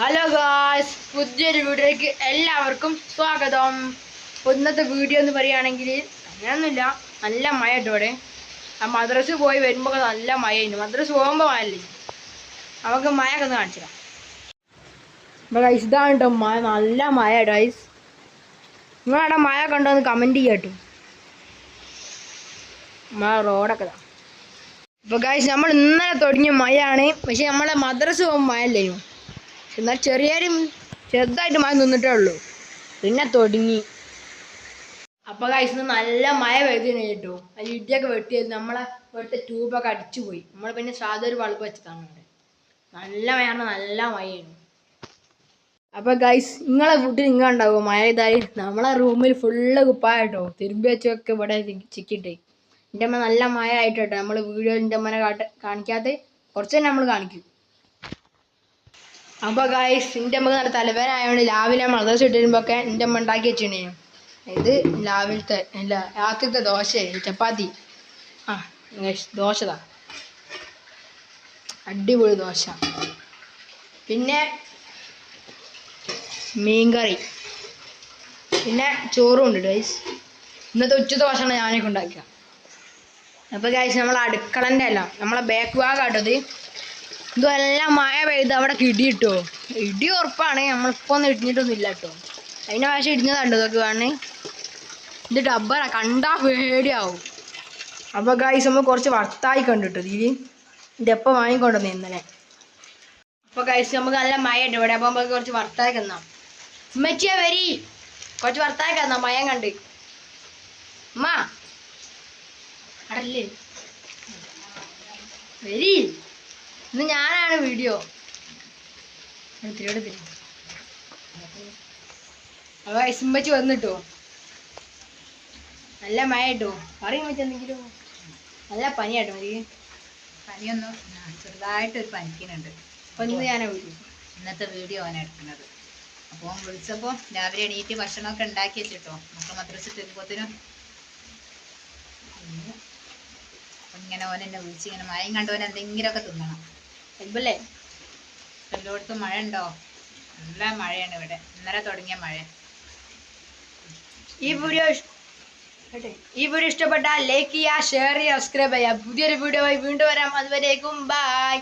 Hello guys പുതിയൊരു വീഡിയോയിലേക്ക് എല്ലാവർക്കും സ്വാഗതം. ഇന്നത്തെ വീഡിയോ എന്ന് പറയുകയാണെങ്കിൽ അങ്ങനെയൊന്നുമില്ല. നല്ല മഴ കേട്ടോ ഇവിടെ. ആ മദ്രസ് പോയി വരുമ്പോൾ നല്ല മഴയുണ്ട് മദ്രസ് പോകുമ്പോൾ മഴയല്ലേ? നമുക്ക് മഴ ഒക്കെ ഒന്ന് കാണിച്ചു തരാം. അപ്പോൾ ഗൈസ് ഇതാണ് കേട്ടോ മഴ. നല്ല മഴ കേട്ടോ ഗൈസ് നിങ്ങളവിടെ മഴ കണ്ടോ എന്ന് കമന്റ് കേട്ടോ. മഴ റോഡൊക്കെ ഇതാ. അപ്പോൾ ഗൈസ് നമ്മൾ ഇന്നലെ തുടങ്ങിയ മഴയാണ്. പക്ഷെ നമ്മളെ മദ്രസ് പോകുമ്പോൾ മഴയല്ലേനു. എന്നാൽ ചെറിയൊരു ചെറുതായിട്ട് മഴ നിന്നിട്ടേ ഉള്ളൂ. പിന്നെ തുടങ്ങി. അപ്പൊ കഴിച്ചത് നല്ല മഴ പെയ്തിന് കേട്ടോ. അതിൽ ഇടിയൊക്കെ വെട്ടിയത് നമ്മളെ ഇവിടുത്തെ ട്യൂബൊക്കെ അടിച്ചു പോയി. നമ്മൾ പിന്നെ സാധാരണ ഒരു ബൾബ് വെച്ചതാണ് അവിടെ നല്ല മഴയാണ് നല്ല മഴയാണ്. അപ്പൊ ഗൈസ് നിങ്ങളെ വീട്ടിൽ നിങ്ങൾ ഉണ്ടാവും മഴ ഇതായി. നമ്മളെ റൂമിൽ ഫുള്ള് കുപ്പായിട്ടോ തിരുമ്പി വെച്ചൊക്കെ ഇവിടെ ചിക്കിട്ടേ എന്റെ അമ്മ നല്ല മഴ ആയിട്ടോട്ടെ നമ്മൾ വീഡിയോ എന്റെ അമ്മനെ കാണിക്കാതെ കുറച്ച് തന്നെ നമ്മൾ കാണിക്കും. അപ്പൊ ഗായ്സ് എന്റെ അമ്മയ്ക്ക് നല്ല തലവേദന ആയതുകൊണ്ട് രാവിലെ മദ്രസ ഇട്ടിരുമ്പോഴൊക്കെ എന്റെ അമ്മ ഉണ്ടാക്കി വെച്ചിട്ടുണ്ടെയും ഇത് രാവിലത്തെ അല്ല രാത്രിത്തെ ദോശ ചപ്പാത്തി. ആ ദോശതാ അടിപൊളി ദോശ. പിന്നെ മീൻകറി. പിന്നെ ചോറും ഉണ്ട് ഗൈസ് ഇന്നത്തെ ഉച്ച ദോശയാണ് ഞാനൊക്കെ ഉണ്ടാക്കുക അപ്പോൾ ഗൈസ് നമ്മൾ അടുക്കളന്റെ അല്ല നമ്മളെ ബാക്ക് ഭാഗം ഇത്. ഇതെല്ലാം മഴ പെയ്ത് അവിടെ കിടി കിട്ടോ ഇടി ഉറപ്പാണ്. നമ്മളിപ്പോൾ ഒന്നും ഇടിഞ്ഞിട്ടൊന്നും ഇല്ല കേട്ടോ. അതിന് പക്ഷേ ഇടിഞ്ഞതുണ്ട് ഇതൊക്കെ വേണേ ഇത് ഡബ്ബറാ കണ്ടാ പേടിയാവും. അപ്പോൾ ഗൈസ് നമ്മൾ കുറച്ച് വർത്തായി കണ്ടിട്ടോ ഇതിൽ ഇത് എപ്പോ വാങ്ങിക്കൊണ്ടുവന്നു ഇന്നലെ? അപ്പോൾ ഗൈസ് നമുക്ക് നല്ല മഴ ഉണ്ട് ഇവിടെ. അപ്പോൾ നമുക്ക് കുറച്ച് വർത്തായി കന്നാം ഉമ്മച്ചിയ വരി. കുറച്ച് വർത്തായി കന്നാം മയം കണ്ട്. ഉമ്മ. അടല്ലേ? വരി. ഇന്ന് ഞാനാണ് വീഡിയോ. അപ്പൊ ഐസുമ്പച്ച് വന്നിട്ടോ? നല്ല മഴ കേട്ടോ പറയും വെച്ചെന്തെങ്കിലും നല്ല പനിയാട്ടോ മതി പനിയൊന്നും ചെറുതായിട്ട് ചെറുതായിട്ടൊരു പനിക്കുന്നുണ്ട്. അപ്പൊ ഇന്ന് ഞാനാ വീഡിയോ. ഇന്നത്തെ വീഡിയോ ആണ് എടുക്കുന്നത്. അപ്പോൾ വിളിച്ചപ്പോൾ രാവിലെ എണീറ്റ് ഭക്ഷണമൊക്കെ ഉണ്ടാക്കി വെച്ചിട്ടോ. മക്കൾ മദ്രസിട്ട് തിരുമ്പോത്തിനും ഇങ്ങനെ ഓൻ എന്നെ വിളിച്ച് ഇങ്ങനെ മയം കണ്ടവൻ എന്തെങ്കിലുമൊക്കെ തിന്നണം. എൽബല്ലേ എല്ലായിടത്തും മഴ ഉണ്ടോ നല്ല മഴയാണ് ഇവിടെ. ഇന്നലെ തുടങ്ങിയ മഴ. ഈ വീഡിയോ ഈ വീഡിയോ ഇഷ്ടപ്പെട്ടാൽ ലൈക്ക് ചെയ്യുക ഷെയർ ചെയ്യുക സബ്സ്ക്രൈബ് ചെയ്യുക. പുതിയൊരു വീഡിയോ ആയി വീണ്ടും വരാം. അതുവരേക്കും ബൈ